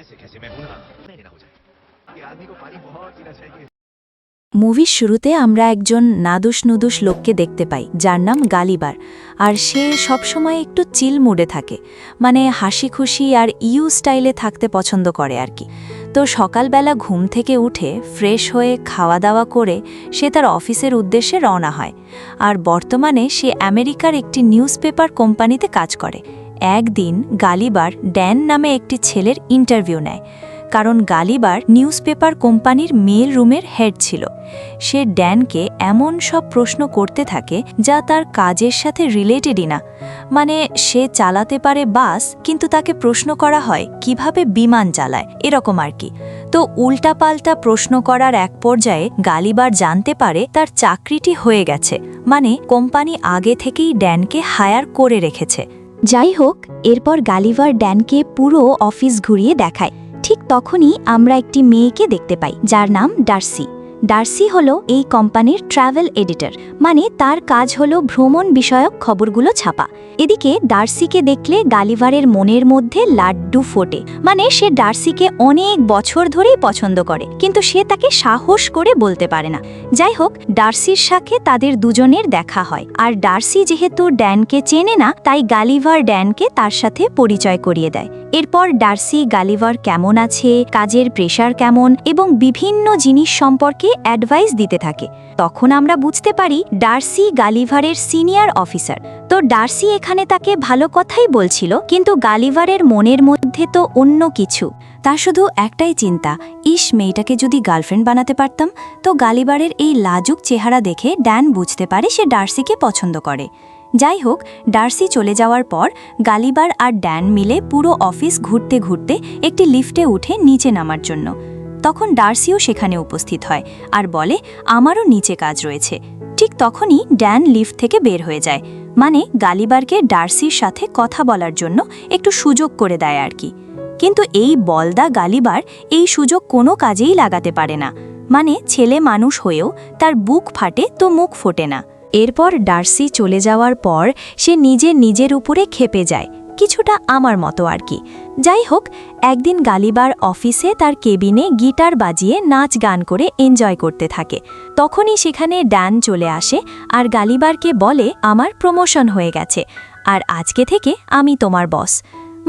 ऐसे कैसे मैं हूं ना नहीं ना हो जाए ये आदमी को पानी बहुत पीना चाहिए মুভির শুরুতে আমরা একজন নাদুস নুদুস লোককে দেখতে পাই যার নাম গালিবার আর সে সবসময় একটু চিল মুডে থাকে মানে হাসি খুশি আর ইউ স্টাইলে থাকতে পছন্দ করে আর কি তো সকালবেলা ঘুম থেকে উঠে ফ্রেশ হয়ে খাওয়া দাওয়া করে সে তার অফিসের উদ্দেশ্যে রওনা হয় আর বর্তমানে সে আমেরিকার একটি নিউজ পেপার কোম্পানিতে কাজ করে একদিন গালিবার ড্যান নামে একটি ছেলের ইন্টারভিউ নেয়, কারণ গালিবার নিউজপেপার কোম্পানির মেল রুমের হেড ছিল। সে ড্যানকে এমন সব প্রশ্ন করতে থাকে যা তার কাজের সাথে রিলেটেডই না। মানে সে চালাতে পারে বাস, কিন্তু তাকে প্রশ্ন করা হয়, কীভাবে বিমান চালায়? এরকম আর কি। তো উল্টাপাল্টা প্রশ্ন করার এক পর্যায়ে গালিবার জানতে পারে তার চাকরিটি হয়ে গেছে। মানে কোম্পানি আগে থেকেই ড্যানকে হায়ার করে রেখেছে। যাই হোক এরপর গালিভার ড্যানকে পুরো অফিস ঘুরিয়ে দেখায়। ঠিক তখনই আমরা একটি মেয়েকে দেখতে পাই, যার নাম ডার্সি। ডার্সি হল এই কোম্পানির ট্রাভেল এডিটর মানে তার কাজ হল ভ্রমণ বিষয়ক খবরগুলো ছাপা। এদিকে ডার্সিকে দেখলে গালিভারের মনের মধ্যে লাড্ডু ফোটে মানে সে ডার্সিকে অনেক বছর ধরেই পছন্দ করে, কিন্তু সে তাকে সাহস করে বলতে পারে না। যাই হোক, ডার্সির সাথে তাদের দুজনের দেখা হয়, আর ডার্সি যেহেতু ড্যানকে চেনে না, তাই গালিভার ড্যানকে তার সাথে পরিচয় করিয়ে দেয়। এরপর ডার্সি গালিভার কেমন আছে, কাজের প্রেশার কেমন এবং বিভিন্ন জিনিস সম্পর্কে অ্যাডভাইস দিতে থাকে। তখন আমরা বুঝতে পারি ডার্সি গালিভারের সিনিয়র অফিসার। তো ডার্সি এখানে তাকে ভালো কথাই বলছিল, কিন্তু গালিভারের মনের মধ্যে তো অন্য কিছু। তার শুধু একটাই চিন্তা, ইস, মেয়েটাকে যদি গার্লফ্রেন্ড বানাতে পারতাম? তো গালিবারের এই লাজুক চেহারা দেখে ড্যান বুঝতে পারে সে ডার্সিকে পছন্দ করে। যাই হোক ডার্সি চলে যাওয়ার পর গালিবার আর ড্যান মিলে পুরো অফিস ঘুরতে ঘুরতে একটি লিফটে উঠে নিচে নামার জন্য। তখন ডার্সিও সেখানে উপস্থিত হয় আর বলে, আমারও নিচে কাজ রয়েছে। ঠিক তখনই ড্যান লিফট থেকে বের হয়ে যায়। মানে গালিবারকে ডার্সির সাথে কথা বলার জন্য একটু সুযোগ করে দেয় আর কি। কিন্তু এই বলদা গালিবার এই সুযোগ কোনো কাজেই লাগাতে পারে না। মানে ছেলে মানুষ হয়েও তার বুক ফাটে তো মুখ ফোটে না। এরপর ডার্সি চলে যাওয়ার পর সে নিজে নিজের উপরে খেপে যায়, কিছুটা আমার মতো আর কি। যাই হোক, একদিন গালিবার অফিসে তার কেবিনে গিটার বাজিয়ে নাচ গান করে এনজয় করতে থাকে। তখনই সেখানে ড্যান চলে আসে আর গালিবারকে বলে, আমার প্রমোশন হয়ে গেছে, আর আজকে থেকে আমি তোমার বস।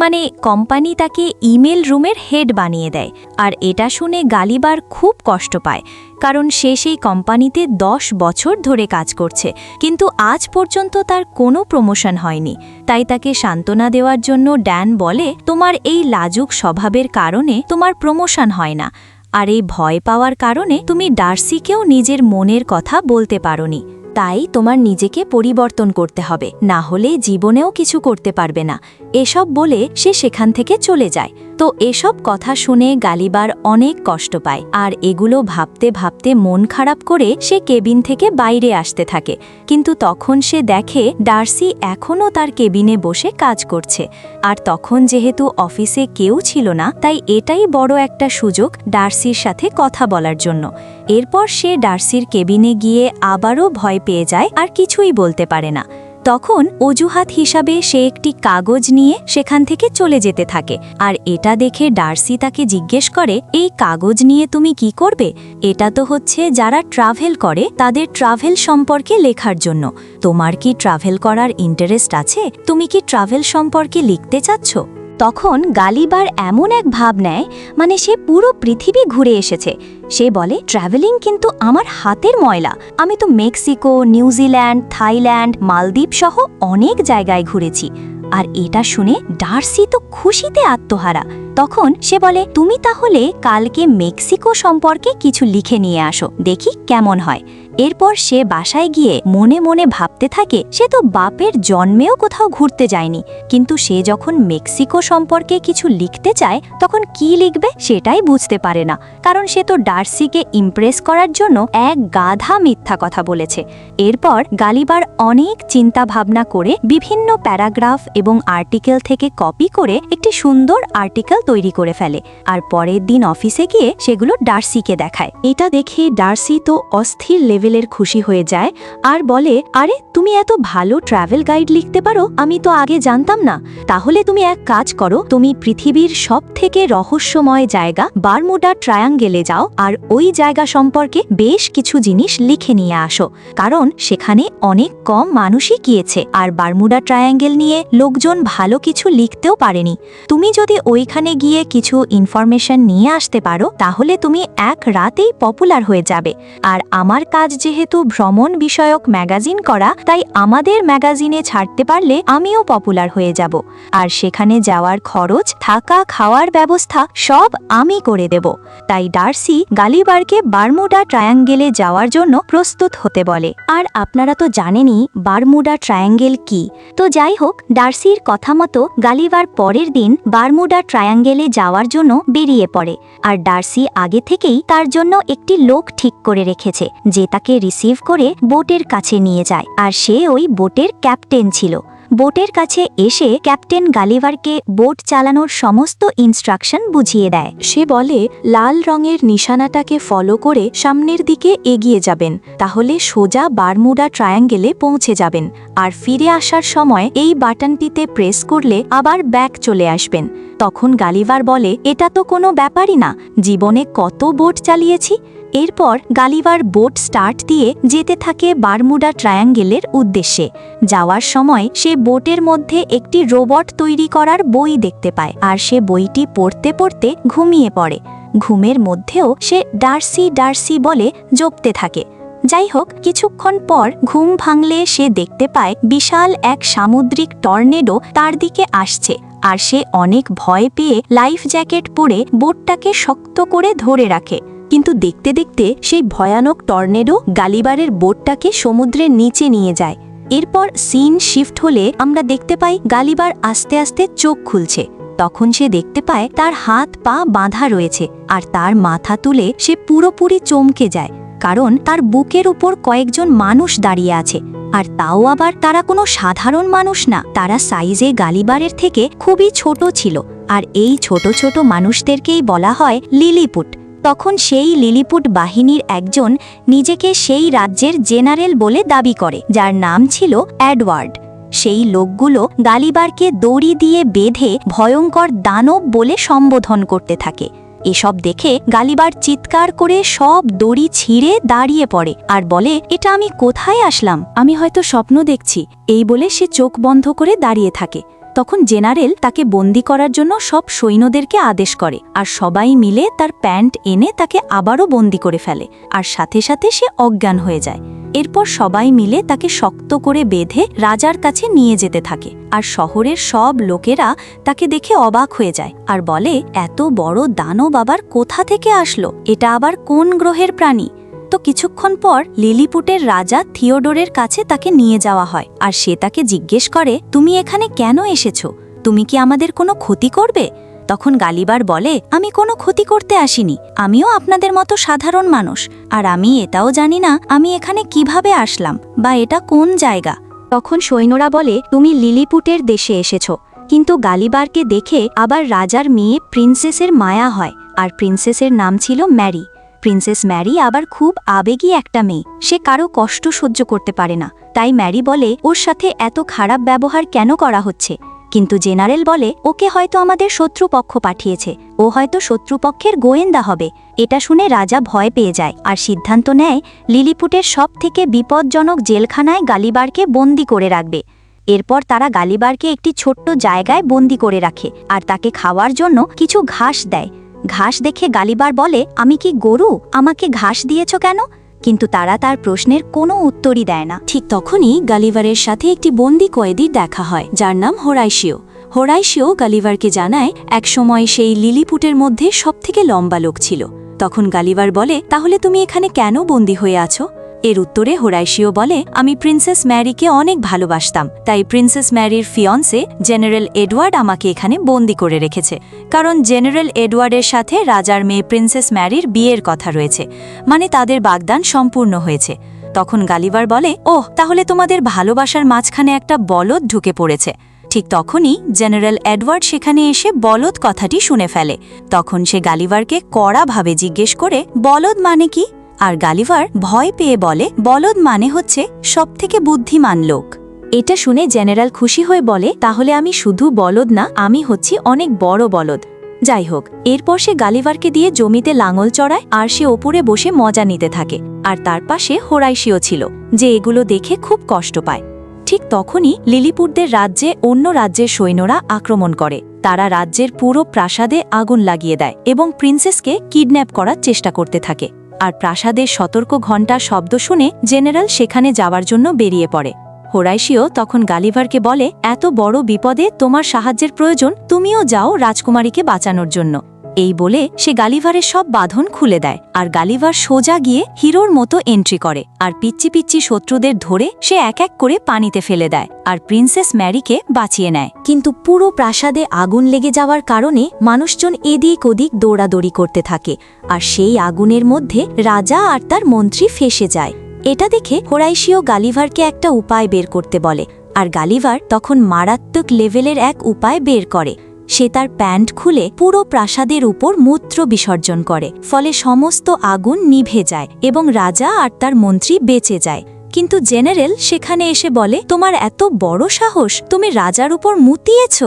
মানে কোম্পানি তাকে ইমেল রুমের হেড বানিয়ে দেয়। আর এটা শুনে গালিবার খুব কষ্ট পায়, কারণ সে সেই কোম্পানিতে দশ বছর ধরে কাজ করছে। কিন্তু আজ পর্যন্ত তার কোনো প্রমোশন হয়নি। তাই তাকে সান্ত্বনা দেওয়ার জন্য ড্যান বলে, তোমার এই লাজুক স্বভাবের কারণে তোমার প্রমোশন হয় না। আর এই ভয় পাওয়ার কারণে তুমি ডার্সিকেও নিজের মনের কথা বলতে পারোনি। তাই তোমার নিজেকে পরিবর্তন করতে হবে, না হলে জীবনেও কিছু করতে পারবে না। এসব বলে সে সেখান থেকে চলে যায়। তো এসব কথা শুনে গালিবার অনেক কষ্ট পায়, আর এগুলো ভাবতে ভাবতে মন খারাপ করে সে কেবিন থেকে বাইরে আসতে থাকে। কিন্তু তখন সে দেখে ডার্সি এখনও তার কেবিনে বসে কাজ করছে। আর তখন যেহেতু অফিসে কেউ ছিল না, তাই এটাই বড় একটা সুযোগ ডার্সির সাথে কথা বলার জন্য। এরপর সে ডার্সির কেবিনে গিয়ে আবারও ভয় পেয়ে যায় আর কিছুই বলতে পারে না। তখন অজুহাত হিসাবে সে একটি কাগজ নিয়ে সেখান থেকে চলে যেতে থাকে। আর এটা দেখে ডার্সি তাকে জিজ্ঞেস করে, এই কাগজ নিয়ে তুমি কি করবে? এটা তো হচ্ছে যারা ট্রাভেল করে, তাদের ট্রাভেল সম্পর্কে লেখার জন্য। তোমার কি ট্রাভেল করার ইন্টারেস্ট আছে? তুমি কি ট্রাভেল সম্পর্কে লিখতে চাচ্ছ? তখন গালিবার এমন এক ভাব নেয় মানে সে পুরো পৃথিবী ঘুরে এসেছে। সে বলে ট্রাভেলিং কিন্তু আমার হাতের ময়লা। আমি তো মেক্সিকো, নিউজিল্যান্ড, থাইল্যান্ড, মালদ্বীপ সহ অনেক জায়গায় ঘুরেছি। আর এটা শুনে ডার্সি তো খুশিতে আত্মহারা। তখন সে বলে, তুমি তাহলে কালকে মেক্সিকো সম্পর্কে কিছু লিখে নিয়ে আসো, দেখি কেমন হয়। এরপর সে বাসায় গিয়ে মনে মনে ভাবতে থাকে, সে তো বাপের জন্মেও কোথাও ঘুরতে যায়নি। কিন্তু সে যখন মেক্সিকো সম্পর্কে কিছু লিখতে চায়, তখন কি লিখবে সেটাই বুঝতে পারে না। কারণ সে তো ডার্সিকে ইমপ্রেস করার জন্য এক গাধা মিথ্যা কথা বলেছে। এরপর গালিবার অনেক চিন্তা ভাবনা করে বিভিন্ন প্যারাগ্রাফ এবং আর্টিকেল থেকে কপি করে একটি সুন্দর আর্টিকেল তৈরি করে ফেলে আর পরের দিন অফিসে গিয়ে সেগুলো ডার্সিকে দেখায়। এটা দেখে ডার্সি তো অস্থির লেভেল লেভেলের খুশি হয়ে যায় আর বলে, আরে, তুমি এত ভালো ট্রাভেল গাইড লিখতে পারো, আমি তো আগে জানতাম না। তাহলে তুমি এক কাজ করো, তুমি পৃথিবীর সব থেকে রহস্যময় জায়গা বারমুডা ট্রায়াঙ্গেলে যাও আর ওই জায়গা সম্পর্কে বেশ কিছু জিনিস লিখে নিয়ে আসো। কারণ সেখানে অনেক কম মানুষই গিয়েছে আর বারমুডা ট্রায়াঙ্গেল নিয়ে লোকজন ভালো কিছু লিখতেও পারেনি। তুমি যদি ওইখানে গিয়ে কিছু ইনফরমেশন নিয়ে আসতে পারো, তাহলে তুমি এক রাতেই পপুলার হয়ে যাবে। আর আমার কাজ যেহেতু ভ্রমণ বিষয়ক ম্যাগাজিন করা, তাই আমাদের ম্যাগাজিনে ছাড়তে পারলে আমিও পপুলার হয়ে যাব। আর সেখানে যাওয়ার খরচ, থাকা, খাওয়ার ব্যবস্থা সব আমি করে দেব। তাই ডার্সি গালিবারকে বারমুডা ট্রায়াঙ্গেলে যাওয়ার জন্য প্রস্তুত হতে বলে। আর আপনারা তো জানেনই বারমুডা ট্রায়াঙ্গেল কি। তো যাই হোক, ডার্সির কথা মতো গালিবার পরের দিন বারমুডা ট্রায়াঙ্গেলে যাওয়ার জন্য বেরিয়ে পড়ে। আর ডার্সি আগে থেকেই তার জন্য একটি লোক ঠিক করে রেখেছে, যে তাকে রিসিভ করে বোটের কাছে নিয়ে যায়। আর সে ওই বোটের ক্যাপ্টেন ছিল। বোটের কাছে এসে ক্যাপ্টেন গালিভারকে বোট চালানোর সমস্ত ইনস্ট্রাকশন বুঝিয়ে দেয়। সে বলে, লাল রঙের নিশানাটাকে ফলো করে সামনের দিকে এগিয়ে যাবেন। তাহলে সোজা বারমুডা ট্রায়াঙ্গেলে পৌঁছে যাবেন। আর ফিরে আসার সময় এই বাটনটিতে প্রেস করলে আবার ব্যাক চলে আসবেন। তখন গালিভার বলে, এটা তো কোনো ব্যাপারই না। জীবনে কত বোট চালিয়েছি? এরপর গালিভার বোট স্টার্ট দিয়ে যেতে থাকে বারমুডা ট্রায়াঙ্গেলের উদ্দেশ্যে। যাওয়ার সময় সে বোটের মধ্যে একটি রোবট তৈরি করার বই দেখতে পায় আর সে বইটি পড়তে পড়তে ঘুমিয়ে পড়ে। ঘুমের মধ্যেও সে ডার্সি ডার্সি বলে জপতে থাকে। যাই হোক, কিছুক্ষণ পর ঘুম ভাঙলে সে দেখতে পায় বিশাল এক সামুদ্রিক টর্নেডো তার দিকে আসছে আর সে অনেক ভয় পেয়ে লাইফ জ্যাকেট পরে বোটটাকে শক্ত করে ধরে রাখে। কিন্তু দেখতে দেখতে সেই ভয়ানক টর্নেডো গালিবারের বোটটাকে সমুদ্রের নিচে নিয়ে যায়। এরপর সিন শিফট হলে আমরা দেখতে পাই গালিবার আস্তে আস্তে চোখ খুলছে। তখন সে দেখতে পায় তার হাত পা বাঁধা রয়েছে আর তার মাথা তুলে সে পুরোপুরি চমকে যায়, কারণ তার বুকের উপর কয়েকজন মানুষ দাঁড়িয়ে আছে। আর তাও আবার তারা কোনো সাধারণ মানুষ না, তারা সাইজে গালিবারের থেকে খুবই ছোট ছিল। আর এই ছোট ছোট মানুষদেরকেই বলা হয় লিলিপুট। তখন সেই লিলিপুট বাহিনীর একজন নিজেকে সেই রাজ্যের জেনারেল বলে দাবি করে, যার নাম ছিল অ্যাডওয়ার্ড সেই লোকগুলো গালিবারকে দড়ি দিয়ে বেঁধে ভয়ঙ্কর দানব বলে সম্বোধন করতে থাকে। এসব দেখে গালিবার চিৎকার করে সব দড়ি ছিঁড়ে দাঁড়িয়ে পড়ে আর বলে, এটা আমি কোথায় আসলাম? আমি হয়তো স্বপ্ন দেখছি। এই বলে সে চোখ বন্ধ করে দাঁড়িয়ে থাকে। তখন জেনারেল তাকে বন্দি করার জন্য সব সৈন্যদেরকে আদেশ করে আর সবাই মিলে তার প্যান্ট এনে তাকে আবারও বন্দি করে ফেলে আর সাথে সাথে সে অজ্ঞান হয়ে যায়। এরপর সবাই মিলে তাকে শক্ত করে বেঁধে রাজার কাছে নিয়ে যেতে থাকে আর শহরের সব লোকেরা তাকে দেখে অবাক হয়ে যায় আর বলে, এত বড় দানব আবার কোথা থেকে আসলো? এটা আবার কোন গ্রহের প্রাণী? তো কিছুক্ষণ পর লিলিপুটের রাজা থিওডোরের কাছে তাকে নিয়ে যাওয়া হয়, আর সে তাকে জিজ্ঞেস করে, তুমি এখানে কেন এসেছ? তুমি কি আমাদের কোনো ক্ষতি করবে? তখন গালিবার বলে, আমি কোনো ক্ষতি করতে আসিনি, আমিও আপনাদের মতো সাধারণ মানুষ, আর আমি এটাও জানি না, আমি এখানে কীভাবে আসলাম, বা এটা কোন জায়গা? তখন সৈন্যরা বলে, তুমি লিলিপুটের দেশে এসেছ। কিন্তু গালিবারকে দেখে আবার রাজার মেয়ে প্রিন্সেসের মায়া হয়, আর প্রিন্সেসের নাম ছিল ম্যারি। প্রিন্সেস ম্যারি আবার খুব আবেগী একটা মেয়ে। সে কারও কষ্ট সহ্য করতে পারে না। তাই ম্যারি বলে, ওর সাথে এত খারাপ ব্যবহার কেন করা হচ্ছে? কিন্তু জেনারেল বলে, ওকে হয়তো আমাদের শত্রুপক্ষ পাঠিয়েছে। ও হয়তো শত্রুপক্ষের গোয়েন্দা হবে। এটা শুনে রাজা ভয় পেয়ে যায় আর সিদ্ধান্ত নেয়, লিলিপুটের সব থেকে বিপজ্জনক জেলখানায় গালিবারকে বন্দি করে রাখবে। এরপর তারা গালিবারকে একটি ছোট্ট জায়গায় বন্দি করে রাখে আর তাকে খাওয়ার জন্য কিছু ঘাস দেয়। ঘাস দেখে গালিবার বলে, আমি কি গরু? আমাকে ঘাস দিয়েছ কেন? কিন্তু তারা তার প্রশ্নের কোনো উত্তরই দেয় না। ঠিক তখনই গালিভারের সাথে একটি বন্দি কয়েদির দেখা হয়, যার নাম হোরাইশিও। হোরাইশিও গালিভারকে জানায় একসময় সেই লিলিপুটের মধ্যে সবথেকে লম্বা লোক ছিল। তখন গালিভার বলে, তাহলে তুমি এখানে কেন বন্দী হয়ে আছো? এর উত্তরে হোরাইশিও বলে, আমি প্রিন্সেস ম্যারিকে অনেক ভালোবাসতাম, তাই প্রিন্সেস ম্যারির ফিয়ন্সে জেনারেল এডওয়ার্ড আমাকে এখানে বন্দি করে রেখেছে। কারণ জেনারেল এডওয়ার্ডের সাথে রাজার মেয়ে প্রিন্সেস ম্যারির বিয়ের কথা রয়েছে মানে তাদের বাগদান সম্পূর্ণ হয়েছে। তখন গালিবার বলে, ওহ, তাহলে তোমাদের ভালোবাসার মাঝখানে একটা বলদ ঢুকে পড়েছে। ঠিক তখনই জেনারেল এডওয়ার্ড সেখানে এসে বলদ কথাটি শুনে ফেলে। তখন সে গালিভারকে কড়াভাবে জিজ্ঞেস করে, বলদ মানে কি? আর গালিভার ভয় পেয়ে বলে, বলদ মানে হচ্ছে সবথেকে বুদ্ধিমান লোক। এটা শুনে জেনারেল খুশি হয়ে বলে, তাহলে আমি শুধু বলদ না, আমি হচ্ছি অনেক বড় বলদ। যাই হোক, এরপর সে গালিভারকে দিয়ে জমিতে লাঙল চড়ায় আর সে ওপরে বসে মজা নিতে থাকে। আর তার পাশে হোরাইশিও ছিল, যে এগুলো দেখে খুব কষ্ট পায়। ঠিক তখনই লিলিপুটদের রাজ্যে অন্য রাজ্যের সৈন্যরা আক্রমণ করে। তারা রাজ্যের পুরো প্রাসাদে আগুন লাগিয়ে দেয় এবং প্রিন্সেসকে কিডন্যাপ করার চেষ্টা করতে থাকে। আর প্রাসাদের সতর্ক ঘণ্টা শব্দ শুনে জেনারেল সেখানে যাওয়ার জন্য বেরিয়ে পড়ে। হোরাইশিও তখন গালিভারকে বলে, এত বড় বিপদে তোমার সাহায্যের প্রয়োজন, তুমিও যাও রাজকুমারীকে বাঁচানোর জন্য। এই বলে সে গালিভারের সব বাঁধন খুলে দেয়, আর গালিভার সোজা গিয়ে হিরোর মতো এন্ট্রি করে, আর পিচ্চি পিচ্চি শত্রুদের ধরে সে এক এক করে পানিতে ফেলে দেয়, আর প্রিন্সেস ম্যারিকে বাঁচিয়ে নেয়। কিন্তু পুরো প্রাসাদে আগুন লেগে যাওয়ার কারণে মানুষজন এদিক ওদিক দৌড়াদৌড়ি করতে থাকে, আর সেই আগুনের মধ্যে রাজা আর তার মন্ত্রী ফেসে যায়। এটা দেখে হোরাইশিও গালিভারকে একটা উপায় বের করতে বলে, আর গালিভার তখন মারাত্মক লেভেলের এক উপায় বের করে। সে তার প্যান্ট খুলে পুরো প্রাসাদের উপর মূত্র বিসর্জন করে, ফলে সমস্ত আগুন নিভে যায় এবং রাজা আর তার মন্ত্রী বেঁচে যায়। কিন্তু জেনারেল সেখানে এসে বলে, তোমার এত বড় সাহস, তুমি রাজার উপর মুতিয়েছ?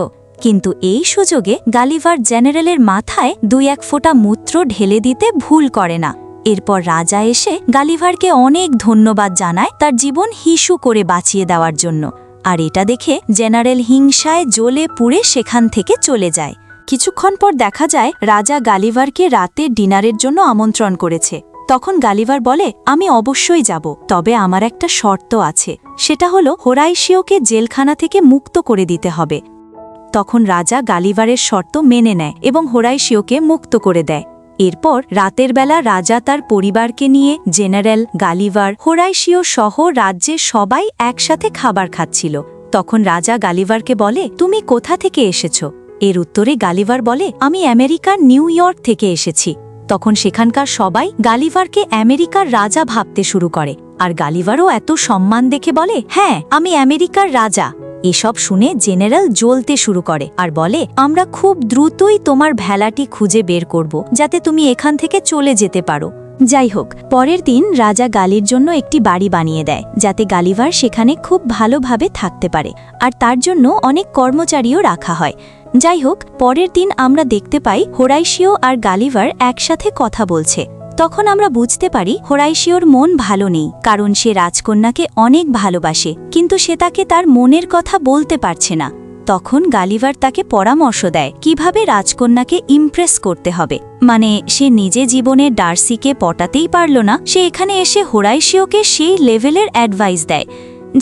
কিন্তু এই সুযোগে গালিভার জেনারেলের মাথায় দুই এক ফোঁটা মূত্র ঢেলে দিতে ভুল করে না। এরপর রাজা এসে গালিভারকে অনেক ধন্যবাদ জানায় তার জীবন হিসু করে বাঁচিয়ে দেওয়ার জন্য। আর এটা দেখে জেনারেল হিংসায় জ্বলে পুড়ে সেখান থেকে চলে যায়। কিছুক্ষণ পর দেখা যায় রাজা গালিভারকে রাতে ডিনারের জন্য আমন্ত্রণ করেছে। তখন গালিভার বলে, আমি অবশ্যই যাব, তবে আমার একটা শর্ত আছে। সেটা হলো হোরাইশিওকে জেলখানা থেকে মুক্ত করে দিতে হবে। তখন রাজা গালিভারের শর্ত মেনে নেয় এবং হোরাইশিওকে মুক্ত করে দেয়। এরপর রাতের বেলা রাজা তার পরিবারকে নিয়ে জেনারেল, গালিভার হোরাইশিও সহ রাজ্যের সবাই একসাথে খাবার খাচ্ছিল। তখন রাজা গালিভারকে বলে, তুমি কোথা থেকে এসেছ? এর উত্তরে গালিভার বলে, আমি আমেরিকার নিউ ইয়র্ক থেকে এসেছি। তখন সেখানকার সবাই গালিভারকে আমেরিকার রাজা ভাবতে শুরু করে। আর গালিভারও এত সম্মান দেখে বলে হ্যাঁ আমি আমেরিকার রাজা। এসব শুনে জেনারেল জ্বলতে শুরু করে আর বলে, আমরা খুব দ্রুতই তোমার ভেলাটি খুঁজে বের করব, যাতে তুমি এখান থেকে চলে যেতে পারো। যাই হোক, পরের দিন রাজা গালির জন্য একটি বাড়ি বানিয়ে দেয়, যাতে গালিভার সেখানে খুব ভালোভাবে থাকতে পারে। আর তার জন্য অনেক কর্মচারীও রাখা হয়। যাই হোক, পরের দিন আমরা দেখতে পাই হোরাইশিও আর গালিভার একসাথে কথা বলছে। তখন আমরা বুঝতে পারি হোরাইশিওর মন ভালো নেই, কারণ সে রাজকন্যাকে অনেক ভালোবাসে, কিন্তু সে তাকে তার মনের কথা বলতে পারছে না। তখন গালিভার তাকে পরামর্শ দেয় কীভাবে রাজকন্যাকে ইমপ্রেস করতে হবে। মানে সে নিজে জীবনে ডার্সিকে পটাতেই পারল না, সে এখানে এসে হোরাইশিওকে সেই লেভেলের অ্যাডভাইস দেয়।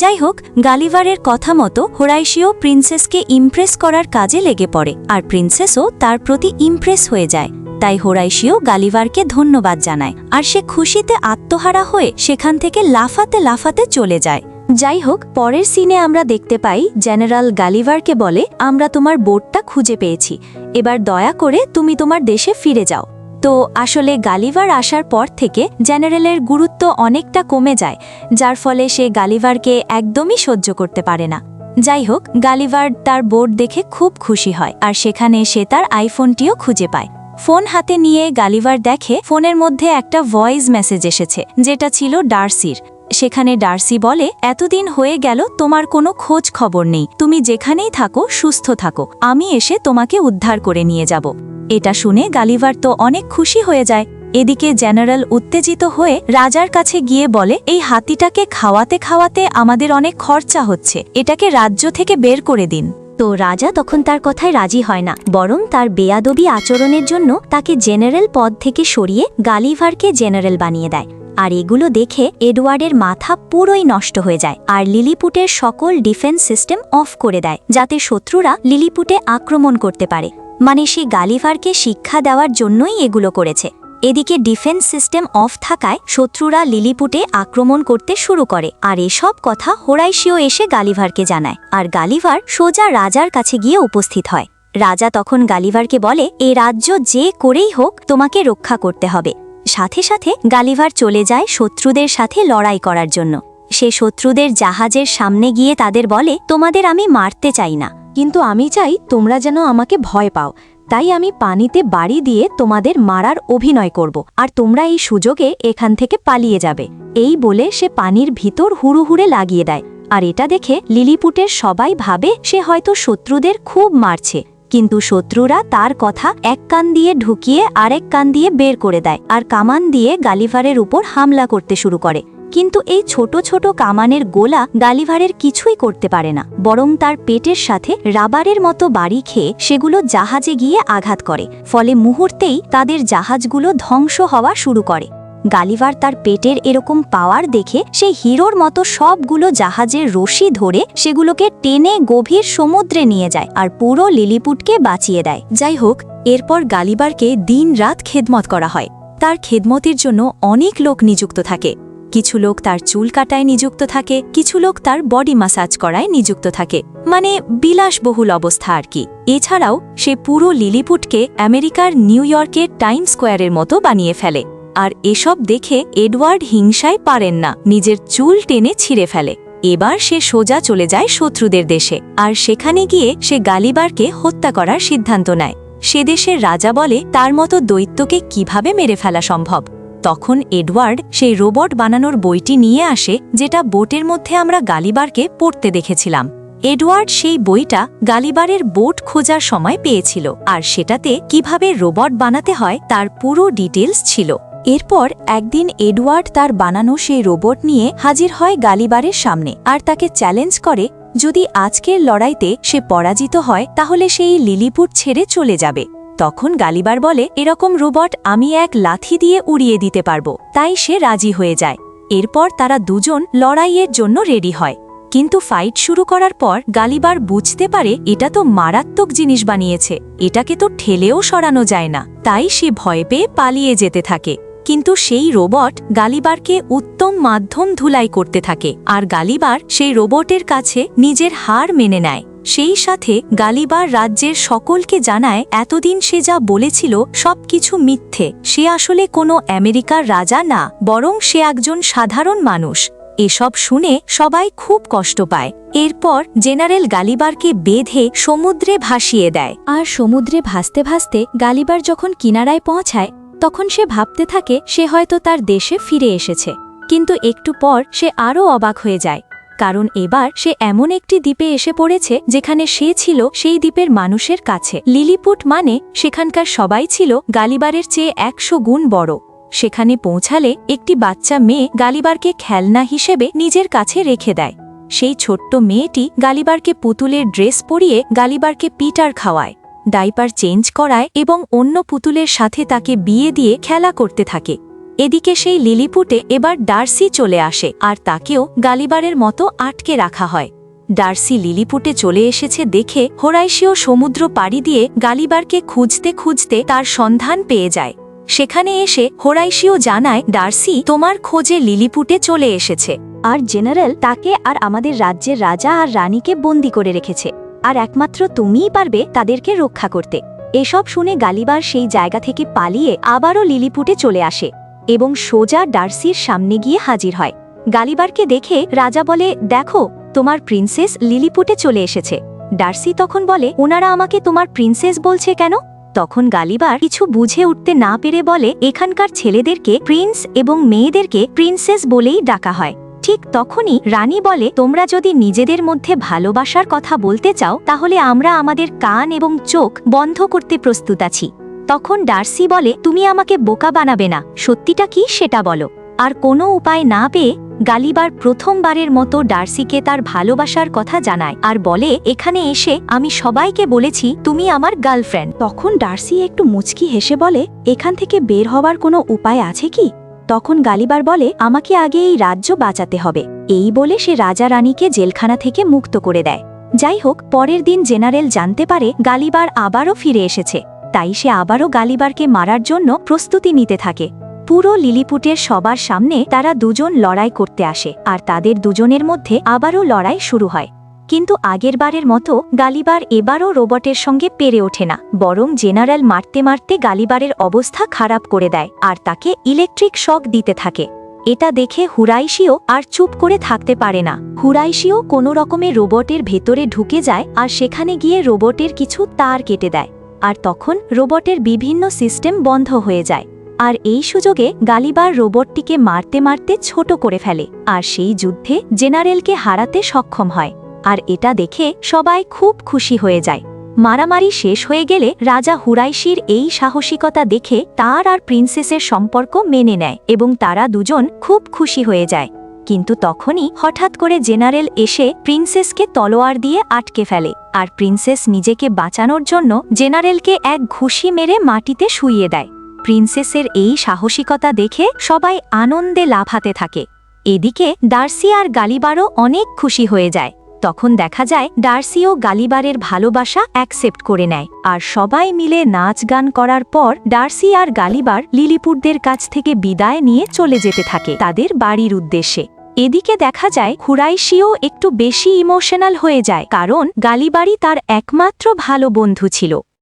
যাই হোক, গালিভারের কথা মতো হোরাইশিও প্রিন্সেসকে ইমপ্রেস করার কাজে লেগে পড়ে, আর প্রিন্সেসও তার প্রতি ইমপ্রেস হয়ে যায়। তাই হোরাইশিও গালিভারকে ধন্যবাদ জানায়। আর সে খুশিতে আত্মহারা হয়ে সেখান থেকে লাফাতে লাফাতে চলে যায়। যাই হোক, পরের সিনে আমরা দেখতে পাই জেনারেল গালিভারকে বলে, আমরা তোমার বোটটা খুঁজে পেয়েছি। এবার দয়া করে তুমি তোমার দেশে ফিরে যাও। তো আসলে গালিভার আসার পর থেকে জেনারেলের গুরুত্ব অনেকটা কমে যায়, যার ফলে সে গালিভারকে একদমই সহ্য করতে পারে না। যাই হোক গালিভার তার বোর্ড দেখে খুব খুশি হয়, আর সেখানে সে তার আইফোনটিও খুঁজে পায়। ফোন হাতে নিয়ে গালিভার দেখে ফোনের মধ্যে একটা ভয়েস মেসেজ এসেছে, যেটা ছিল ডার্সির। সেখানে ডার্সি বলে, এতদিন হয়ে গেল, তোমার কোনো খোঁজ খবর নেই। তুমি যেখানেই থাকো, সুস্থ থাকো। আমি এসে তোমাকে উদ্ধার করে নিয়ে যাব। এটা শুনে গালিভার তো অনেক খুশি হয়ে যায়। এদিকে জেনারেল উত্তেজিত হয়ে রাজার কাছে গিয়ে বলে, এই হাতিটাকে খাওয়াতে খাওয়াতে আমাদের অনেক খরচা হচ্ছে। এটাকে রাজ্য থেকে বের করে দিন। তো রাজা তখন তার কথায় রাজি হয় না, বরং তার বেয়াদবি আচরণের জন্য তাকে জেনারেল পদ থেকে সরিয়ে গালিভারকে জেনারেল বানিয়ে দেয়। আর এগুলো দেখে এডওয়ার্ডের মাথা পুরোই নষ্ট হয়ে যায় আর লিলিপুটের সকল ডিফেন্স সিস্টেম অফ করে দেয়, যাতে শত্রুরা লিলিপুটে আক্রমণ করতে পারে। মানে সে গালিভারকে শিক্ষা দেওয়ার জন্যই এগুলো করেছে। এদিকে ডিফেন্স সিস্টেম অফ থাকায় শত্রুরা লিলিপুটে আক্রমণ করতে শুরু করে, আর এসব কথা হোরাইশিও এসে গালিভারকে জানায়, আর গালিভার সোজা রাজার কাছে গিয়ে উপস্থিত হয়। রাজা তখন গালিভারকে বলে, এ রাজ্য যে করেই হোক, তোমাকে রক্ষা করতে হবে। সাথে সাথে গালিভার চলে যায় শত্রুদের সাথে লড়াই করার জন্য। সে শত্রুদের জাহাজের সামনে গিয়ে তাদের বলে, তোমাদের আমি মারতে চাই না, কিন্তু আমি চাই তোমরা যেন আমাকে ভয় পাও। তাই আমি পানিতে বাড়ি দিয়ে তোমাদের মারার অভিনয় করব, আর তোমরা এই সুযোগে এখান থেকে পালিয়ে যাবে। এই বলে সে পানির ভিতর হুড়ুহুড়ে লাগিয়ে দেয়, আর এটা দেখে লিলিপুটের সবাই ভাবে সে হয়তো শত্রুদের খুব মারছে। কিন্তু শত্রুরা তার কথা এক কান দিয়ে ঢুকিয়ে আরেক কান দিয়ে বের করে দেয়, আর কামান দিয়ে গালিভারের উপর হামলা করতে শুরু করে। কিন্তু এই ছোট ছোট কামানের গোলা গালিভারের কিছুই করতে পারে না, বরং তার পেটের সাথে রাবারের মতো বাড়ি খেয়ে সেগুলো জাহাজে গিয়ে আঘাত করে, ফলে মুহূর্তেই তাদের জাহাজগুলো ধ্বংস হওয়া শুরু করে। গালিভার তার পেটের এরকম পাওয়ার দেখে সে হিরোর মতো সবগুলো জাহাজের রশি ধরে সেগুলোকে টেনে গভীর সমুদ্রে নিয়ে যায় আর পুরো লিলিপুটকে বাঁচিয়ে দেয়। যাই হোক, এরপর গালিবারকে দিন রাত খেদমত করা হয়। তার খেদমতের জন্য অনেক লোক নিযুক্ত থাকে। কিছু লোক তার চুল কাটায় নিযুক্ত থাকে, কিছু লোক তার বডি মাসাজ করায় নিযুক্ত থাকে। মানে বিলাসবহুল অবস্থা আর কি। এছাড়াও, সে পুরো লিলিপুটকে আমেরিকার নিউ ইয়র্কের টাইম স্কোয়ারের মতো বানিয়ে ফেলে। আর এসব দেখে এডওয়ার্ড হিংসায় পারেন না, নিজের চুল টেনে ছিঁড়ে ফেলে। এবার সে সোজা চলে যায় শত্রুদের দেশে, আর সেখানে গিয়ে সে গালিবারকে হত্যা করার সিদ্ধান্ত নেয়। সে দেশের রাজা বলে, তার মতো দৈত্যকে কীভাবে মেরে ফেলা সম্ভব? তখন এডওয়ার্ড সেই রোবট বানানোর বইটি নিয়ে আসে যেটা বোটের মধ্যে আমরা গালিবারকে পড়তে দেখেছিলাম। এডওয়ার্ড সেই বইটা গালিবারের বোট খোঁজার সময় পেয়েছিল আর সেটাতে কীভাবে রোবট বানাতে হয় তার পুরো ডিটেলস ছিল। এরপর একদিন এডওয়ার্ড তার বানানো সেই রোবট নিয়ে হাজির হয় গালিবারের সামনে আর তাকে চ্যালেঞ্জ করে, যদি আজকের লড়াইতে সে পরাজিত হয়, তাহলে সেই লিলিপুট ছেড়ে চলে যাবে। তখন গালিবার বলে, এরকম রোবট আমি এক লাথি দিয়ে উড়িয়ে দিতে পারব। তাই সে রাজি হয়ে যায়। এরপর তারা দুজন লড়াইয়ের জন্য রেডি হয়। কিন্তু ফাইট শুরু করার পর গালিবার বুঝতে পারে, এটা তো মারাত্মক জিনিস বানিয়েছে। এটাকে তো ঠেলেও সরানো যায় না। তাই সে ভয় পেয়ে পালিয়ে যেতে থাকে। কিন্তু সেই রোবট গালিবারকে উত্তম মাধ্যম ধুলাই করতে থাকে। আর গালিবার সেই রোবটের কাছে নিজের হার মেনে নেয়। সেই সাথে গালিবার রাজ্যের সকলকে জানায়, এতদিন সে যা বলেছিল সবকিছু মিথ্যে। সে আসলে কোনো আমেরিকার রাজা না, বরং সে একজন সাধারণ মানুষ। এসব শুনে সবাই খুব কষ্ট পায়। এরপর জেনারেল গালিবারকে বেঁধে সমুদ্রে ভাসিয়ে দেয়। আর সমুদ্রে ভাসতে ভাসতে গালিবার যখন কিনারায় পৌঁছায়, তখন সে ভাবতে থাকে সে হয়তো তার দেশে ফিরে এসেছে। কিন্তু একটু পর সে আরও অবাক হয়ে যায়। কারণ এবার সে এমন একটি দ্বীপে এসে পড়েছে যেখানে সে ছিল সেই দ্বীপের মানুষের কাছে। লিলিপুট মানে সেখানকার সবাই ছিল গালিবারের চেয়ে একশো গুণ বড়। সেখানে পৌঁছালে একটি বাচ্চা মেয়ে গালিবারকে খেলনা হিসেবে নিজের কাছে রেখে দেয়। সেই ছোট্ট মেয়েটি গালিবারকে পুতুলের ড্রেস পরিয়ে গালিবারকে পিটার খাওয়ায়, ডাইপার চেঞ্জ করায় এবং অন্য পুতুলের সাথে তাকে বিয়ে দিয়ে খেলা করতে থাকে। এদিকে সেই লিলিপুটে এবার ডার্সি চলে আসে, আর তাকেও গালিবারের মতো আটকে রাখা হয়। ডার্সি লিলিপুটে চলে এসেছে দেখে হোরাইশীয় সমুদ্র পাড়ি দিয়ে গালিবারকে খুঁজতে খুঁজতে তার সন্ধান পেয়ে যায়। সেখানে এসে হোরাইশীয় জানায়, ডার্সি, তোমার খোঁজে লিলিপুটে চলে এসেছে। আর জেনারেল তাকে আর আমাদের রাজ্যের রাজা আর রানীকে বন্দি করে রেখেছে। আর একমাত্র তুমিই পারবে তাদেরকে রক্ষা করতে। এসব শুনে গালিবার সেই জায়গা থেকে পালিয়ে আবারও লিলিপুটে চলে আসে। এবং সোজা ডার্সির সামনে গিয়ে হাজির হয়। গালিবারকে দেখে রাজা বলে, দেখো, তোমার প্রিন্সেস লিলিপুটে চলে এসেছে। ডার্সি তখন বলে, ওনারা আমাকে তোমার প্রিন্সেস বলছে কেন? তখন গালিবার কিছু বুঝে উঠতে না পেরে বলে, এখানকার ছেলেদেরকে প্রিন্স এবং মেয়েদেরকে প্রিন্সেস বলেই ডাকা হয়। ঠিক তখনই রানী বলে, তোমরা যদি নিজেদের মধ্যে ভালোবাসার কথা বলতে চাও, তাহলে আমরা আমাদের কান এবং চোখ বন্ধ করতে প্রস্তুত আছি। তখন ডার্সি বলে, তুমি আমাকে বোকা বানাবে না। সত্যিটা কি সেটা বলো। আর কোনো উপায় না পেয়ে গালিবার প্রথমবারের মতো ডার্সিকে তার ভালোবাসার কথা জানায় আর বলে, এখানে এসে আমি সবাইকে বলেছি, তুমি আমার গার্লফ্রেন্ড। তখন ডার্সি একটু মুচকি হেসে বলে, এখান থেকে বের হওয়ার কোনো উপায় আছে কি? তখন গালিবার বলে, আমাকে আগে এই রাজ্য বাঁচাতে হবে। এই বলে সে রাজা রানীকে জেলখানা থেকে মুক্ত করে দেয়। যাই হোক, পরের দিন জেনারেল জানতে পারে গালিবার আবারও ফিরে এসেছে। তাই সে আবারও গালিবারকে মারার জন্য প্রস্তুতি নিতে থাকে। পুরো লিলিপুটের সবার সামনে তারা দুজন লড়াই করতে আসে আর তাদের দুজনের মধ্যে আবারও লড়াই শুরু হয়। কিন্তু আগেরবারের মতো গালিবার এবারও রোবটের সঙ্গে পেরে ওঠে না, বরং জেনারেল মারতে মারতে গালিবারের অবস্থা খারাপ করে দেয় আর তাকে ইলেকট্রিক শক দিতে থাকে। এটা দেখে হুরাইশিও আর চুপ করে থাকতে পারে না। হুরাইশিও কোনো রকমে রোবটের ভেতরে ঢুকে যায় আর সেখানে গিয়ে রোবটের কিছু তার কেটে দেয়। আর তখন রোবটের বিভিন্ন সিস্টেম বন্ধ হয়ে যায়। আর এই সুযোগে গালিবার রোবটটিকে মারতে মারতে ছোট করে ফেলে, আর সেই যুদ্ধে জেনারেলকে হারাতে সক্ষম হয়। আর এটা দেখে সবাই খুব খুশি হয়ে যায়। মারামারি শেষ হয়ে গেলে রাজা হুরাইশির এই সাহসিকতা দেখে তার আর প্রিন্সেসের সম্পর্ক মেনে নেয় এবং তারা দুজন খুব খুশি হয়ে যায়। কিন্তু তখনই হঠাৎ করে জেনারেল এসে প্রিন্সেসকে তলোয়ার দিয়ে আটকে ফেলে আর প্রিন্সেস নিজেকে বাঁচানোর জন্য জেনারেলকে এক ঘুষি মেরে মাটিতে শুইয়ে দেয়। প্রিন্সেসের এই সাহসিকতা দেখে সবাই আনন্দে লাফাতে থাকে। এদিকে ডার্সি আর গালিবারও অনেক খুশি হয়ে যায়। তখন দেখা যায় ডার্সিও গালিবারের ভালোবাসা অ্যাকসেপ্ট করে নেয় আর সবাই মিলে নাচ গান করার পর ডার্সি আর গালিবার লিলিপুটদের কাছ থেকে বিদায় নিয়ে চলে যেতে থাকে তাদের বাড়ির উদ্দেশ্যে। এদিকে দেখা যায় খুরাইশিও একটু বেশি ইমোশনাল হয়ে যায়, কারণ গালিবাড়ি তার একমাত্র ভালো বন্ধু ছিল।